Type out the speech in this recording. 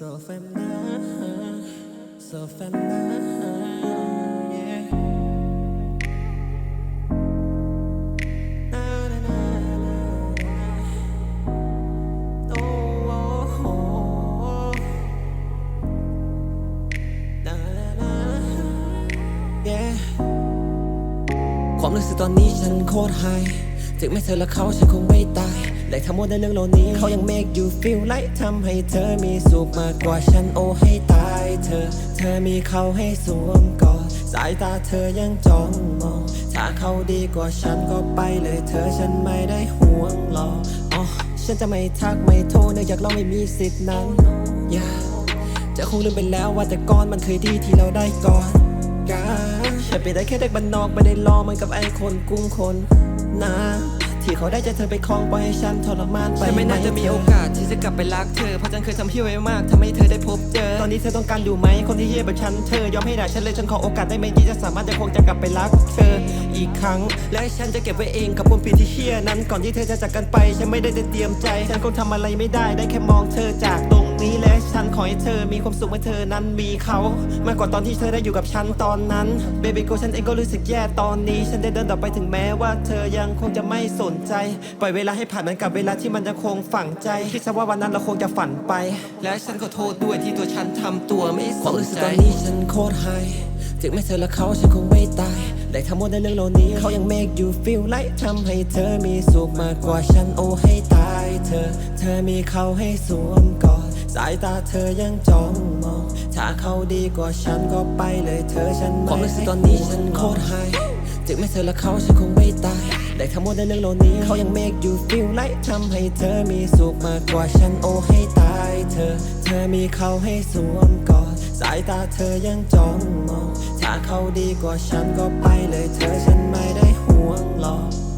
myself and I yeah. Na, na, na, na, na. Oh, oh, oh. Na, na, na. Yeah ความรู้สึกตอนนี้ฉันโคตรไฮถึงแม้เธอและเขาฉันคงไม่ตาย ทั้งหมดในเรื่องเหล่านี้ เขายัง make you feel like ทำให้เธอมีสุขมากกว่าฉันโอ้ให้ตายเธอ เธอมีเขาให้สวมกอดสายตาเธอยังจ้องมอง ถ้าเขาดีกว่าฉันก็ไปเลยเธอฉันไม่ได้ห่วงหรอกอ๋อฉันจะไม่ทักไม่โทรเนื่องจากเราไม่มีสิทธิ์นั้นอย่าจะคงลืมไปแล้วว่าแต่ก่อนมันเคยดีที่เราได้ก่อนกันฉันเป็นได้แค่เด็กบ้านนอกไม่ได้รอเหมือนกับไอ้คนกรุงคนนะ ที่เขาได้ใจเธอไปคลองปล่อยให้ฉันทรมานไปฉันไม่น่าจะมีโอกาสที่จะกลับไปรักเธอเพราะฉันเคยทำเพี้ยไว้มากทำให้เธอได้พบเจอ ตอนนี้เธอต้องการอยู่ไหมคนที่เฮียแบบฉันเธอยอมให้ด่าฉันเลยฉันขอโอกาสได้ไหมที่จะสามารถจะคงจะกลับไปรักเธออีกครั้ง และฉันจะเก็บไว้เองกับความผิดที่เชี่ยนั้นก่อนที่เธอจะจากกันไป ฉันไม่ได้จะเตรียมใจ ฉันคงทำอะไรไม่ได้ได้แค่มองเธอจากตรง นี้และฉันขอให้เธอมีความสุขเมื่อเธอนั้นมีเขามากกว่าตอนที่เธอได้อยู่กับฉันตอนนั้นเบบี้โกฉันเองก็รู้สึกแย่ตอนนี้ ฉันได้เดินต่อไปถึงแม้ว่าเธอยังคงจะไม่สนใจ ปล่อยเวลาให้ผ่านมันกับเวลาที่มันยังคงฝังใจคิดซะว่าวันนั้นเราคงจะฝันไป และฉันขอโทษด้วยที่ตัวฉันทำตัวไม่คสวามนรู้สึกใจตอนนี้ฉันโคตรไฮถึงแม้เธอและเขาฉันคงไม่ตายและทั้งหมดในเรื่องเหล่านี้ เขายัง make you feel like ทำให้เธอมีสุขมากกว่าฉันโอ้ให้ตายเธอ เธอมีเขาให้สวมกอด สายตาเธอยังจ้องมอง ถ้าเขาดีกว่าฉันก็ไปเลยเธอฉันความรู้สึกตอนนี้ฉันโคตรไฮถึงแม้เธอและเขาฉันคงไม่ตาย แต่ทั้งหมดในเรื่องเหล่านี้ เขายัง make you feel like ทำให้เธอมีสุขมากกว่าฉันโอให้ตายเธอ เธอมีเขาให้สวมกอดสายตาเธอยังจ้องมอง ถ้าเขาดีกว่าฉันก็ไปเลยเธอฉันไม่ได้ห่วงหรอก